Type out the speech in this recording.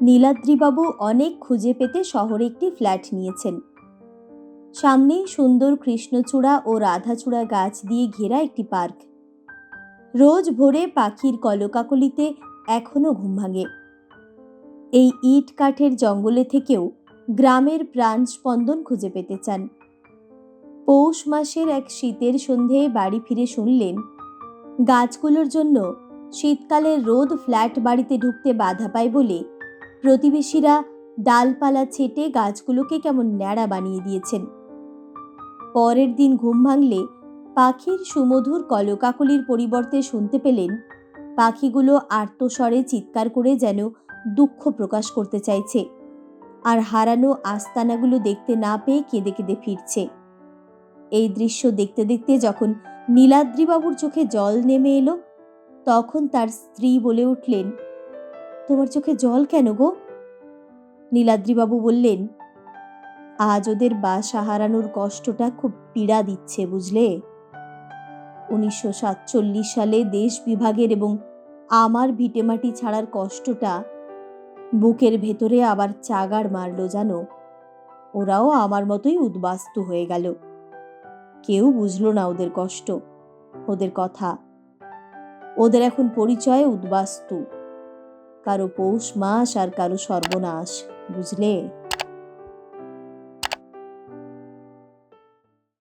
নীলাদ্রিবাবু অনেক খুঁজে পেতে শহরে একটি ফ্ল্যাট নিয়েছেন। সামনেই সুন্দর কৃষ্ণচূড়া ও রাধাচূড়া গাছ দিয়ে ঘেরা একটি পার্ক। রোজ ভোরে পাখির কলকাকলিতে এখনও ঘুম ভাঙে। এই ইট কাঠের জঙ্গলে থেকেও গ্রামের প্রাণ স্পন্দন খুঁজে পেতে চান। পৌষ মাসের এক শীতের সন্ধে বাড়ি ফিরে শুনলেন, গাছগুলোর জন্য শীতকালের রোদ ফ্ল্যাট বাড়িতে ঢুকতে বাধা পায় বলে প্রতিবেশীরা ডালপালা ছেটে গাছগুলোকে কেমন ন্যাড়া বানিয়ে দিয়েছেন। পরের দিন ঘুম ভাঙলে পাখির সুমধুর কলকাকলির পরিবর্তে শুনতে পেলেন, পাখিগুলো আর্তস্বরে চিৎকার করে যেন দুঃখ প্রকাশ করতে চাইছে আর হারানো আস্তানাগুলো দেখতে না পেয়ে কেঁদে কেঁদে ফিরছে। এই দৃশ্য দেখতে দেখতে যখন নীলাদ্রিবাবুর চোখে জল নেমে এলো, তখন তার স্ত্রী বলে উঠলেন, তোমার চোখে জল কেন গো? নীলাদ্রিবাবু বললেন, আজ ওদের বাসা হারানোর কষ্টটা খুব পীড়া দিচ্ছে, বুঝলে? উনিশশো সাতচল্লিশ সালে দেশ বিভাগের এবং আমার ভিটেমাটি ছাড়ার কষ্টটা বুকের ভেতরে আবার চাগাড় মারল, জানো? ওরাও আমার মতোই উদ্বাস্তু হয়ে গেল। কেউ বুঝলো না ওদের কষ্ট, ওদের কথা। ওদের এখন পরিচয় উদ্বাস্তু। কারও পৌষ মাস আর কারও সর্বনাশ। বুঝলে?